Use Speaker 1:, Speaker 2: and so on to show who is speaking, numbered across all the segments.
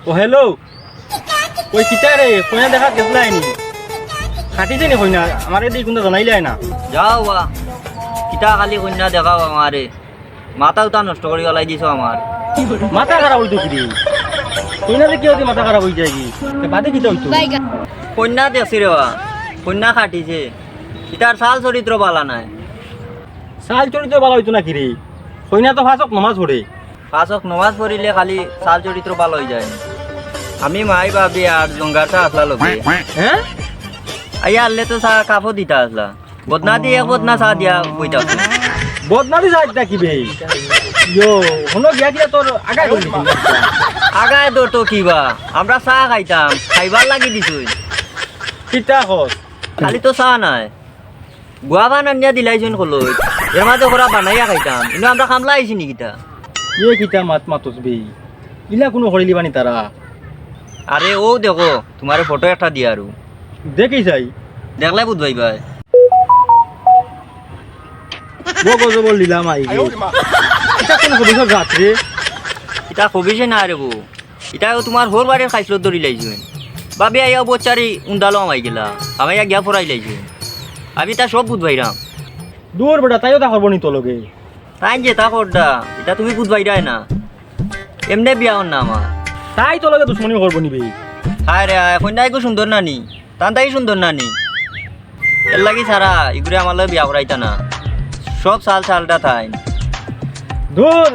Speaker 1: ও hello ওই কিতা রে? কইনা দেখা গেছলাই নি? খাটিছে নি কইনা? আমার এদিকে কোনটা জানাইলাই না?
Speaker 2: যাও বা। কিতা খালি কইনা দেখাও আমারে মাথা উতা নষ্ট করে গলাই দিছ আমার
Speaker 1: মাথা খারাপ হইতো কি রে কইনা যে কি হইতে মাথা খারাপ হই যায় কি তে বাদে কিতা হইতো
Speaker 2: কন্যা দেখছি রে বা কন্যা খাটিছে কিতার সাল চরিত্র পালা নাই?
Speaker 1: সাল চরিত্র ভালো হইতো না কি রে কইনা তো ফাঁসক নমাজ পড়ে
Speaker 2: পাঁচক নমাজ পড়িলে খালি সাল চরিত্র ভালো হয়ে যায় আমি মাই ভাবি আর জঙ্গারটা আসলা লোকে
Speaker 1: হ্যাঁ
Speaker 2: আইয়া আনলে তো চা কাপড় দিতা আসলা বদনা দিয়ে বদনা চা দিয়া বইতা
Speaker 1: বদনামি যাইতা কি বে? ইয়ো হনো গিয়া দিয়া তোর আগাই করলি
Speaker 2: আগায় তোর তো কিবা আমরা চা খাইতাম খাইবার লাগি দিছুই।
Speaker 1: কিতা হস
Speaker 2: খালি তো চা নাই। গুয়া বানানিয়া দিলাইছুন কলৈ। এর মাঝে ওরা বানাইয়া খাইতাম। কিন্তু আমরা খামলা আইছি নি কিতা
Speaker 1: ইয়ে কিতা মাত মাতস বে? ইলা কোনো করিলি বানি তারা
Speaker 2: আরে ও দেখো তোমার ফটো একটা দিয়া আৰু
Speaker 1: দেখি যাই
Speaker 2: দেখলে বুধবাই ভাই
Speaker 1: বগজ বল দিলাম আই এটা কোন কবিসর রাত্রে
Speaker 2: ইটা কবিছে না রে বউ। ইটা তোমার হোর বাড়ির খাইছিল ধরি লাইছুন বাবে আইয়া বচ্চারি উন্দালো আমাই গেলা। আমাইয়া গিয়া ফরাই লাইছুন আমি তা সব বুধবাইরাম
Speaker 1: দূর বেটা তাইও তা করব নি তোলকে
Speaker 2: তাই যে তা করডা এটা তুমি বুধবাইরাই না। এমনি বিয়া হন না আমার।
Speaker 1: তাই তোলকে দুশ্মনী করব নি বে
Speaker 2: হায় রে হায় কন্যা একটু সুন্দর নানি তান তাই সুন্দর নানি। এর লাগি সারা ইগুরে আমার লগে বিয়া করাইতা না। সব সাল সালটা থাই।
Speaker 1: দূর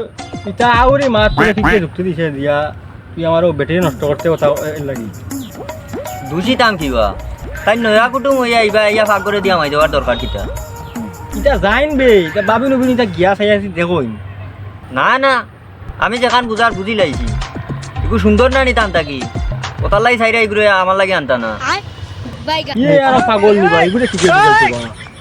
Speaker 1: এটা আউরি মাত করে ঠিকই যুক্তি দিছে দিয়া তুই আমারও ব্যাটারি নষ্ট করতে কথা এর লাগি।
Speaker 2: দুষিতাম কিবা তাই নয়া কুটুম হইয়া আইবা ইয়া ফাঁক করে দিয়া মাই দেওয়ার দরকার কিটা।
Speaker 1: এটা যাইন বে এটা বাবি নবীন এটা গিয়া চাই আছি দেখোইন।
Speaker 2: না না আমি যেখান বুঝার বুঝি লাইছি। একটু সুন্দর নানি টান কি? কোথার লাই সাইডে এগুলো আমার লাগে আনতা না।
Speaker 1: ইয়ে আর পাগল নিবা এগুলো বুঝাইতে বা